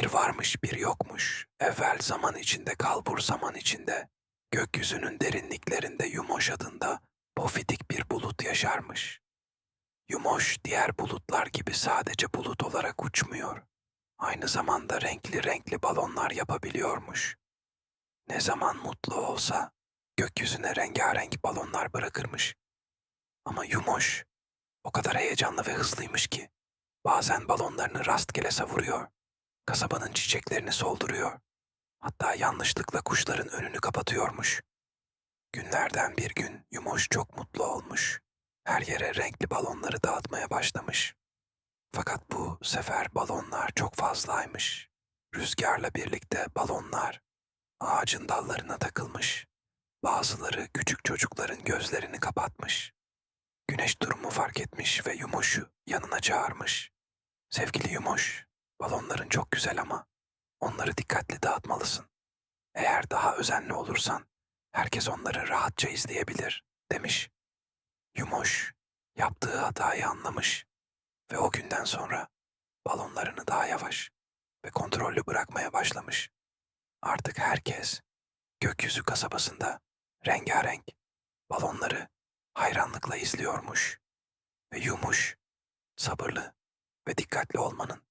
Bir varmış bir yokmuş. Evvel zaman içinde kalbur zaman içinde. Gökyüzünün derinliklerinde Yumoş adında pofidik bir bulut yaşarmış. Yumoş diğer bulutlar gibi sadece bulut olarak uçmuyor. Aynı zamanda renkli renkli balonlar yapabiliyormuş. Ne zaman mutlu olsa gökyüzüne rengarenk balonlar bırakırmış. Ama Yumoş o kadar heyecanlı ve hızlıymış ki bazen balonlarını rastgele savuruyor. Kasabanın çiçeklerini solduruyor. Hatta yanlışlıkla kuşların önünü kapatıyormuş. Günlerden bir gün Yumoş çok mutlu olmuş. Her yere renkli balonları dağıtmaya başlamış. Fakat bu sefer balonlar çok fazlaymış. Rüzgarla birlikte balonlar ağacın dallarına takılmış. Bazıları küçük çocukların gözlerini kapatmış. Güneş durumu fark etmiş ve Yumoş'u yanına çağırmış. Sevgili Yumoş, balonların çok güzel ama onları dikkatli dağıtmalısın. Eğer daha özenli olursan herkes onları rahatça izleyebilir demiş. Yumoş yaptığı hatayı anlamış ve o günden sonra balonlarını daha yavaş ve kontrollü bırakmaya başlamış. Artık herkes gökyüzü kasabasında rengarenk balonları hayranlıkla izliyormuş ve Yumuş sabırlı ve dikkatli olmanın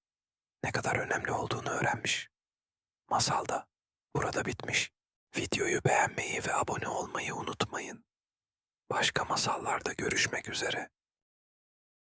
ne kadar önemli olduğunu öğrenmiş. Masal da burada bitmiş. Videoyu beğenmeyi ve abone olmayı unutmayın. Başka masallarda görüşmek üzere.